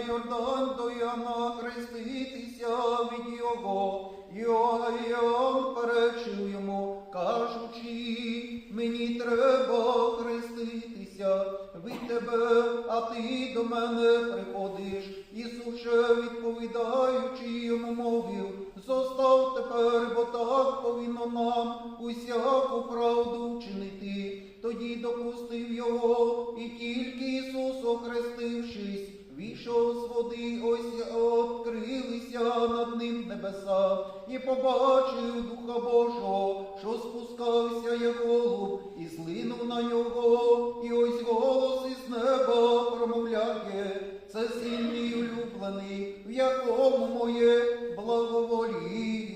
Йордан до Іоанна хреститися від його. Йоанн перечив йому, кажучи, мені треба хреститися від тебе, а ти до мене приходиш. Ісус же відповідаючи йому мовив, зостав тепер, бо так повинно нам усяку правду вчинити. Тоді допустив його, і тільки Ісус, охрестившись, війшов з води, ось відкрилися над ним небеса, і побачив Духа Божого, що спускався, як голуб, і злинув на нього, і ось голос із неба промовляє, це мій улюблений, в якому моє благовоління.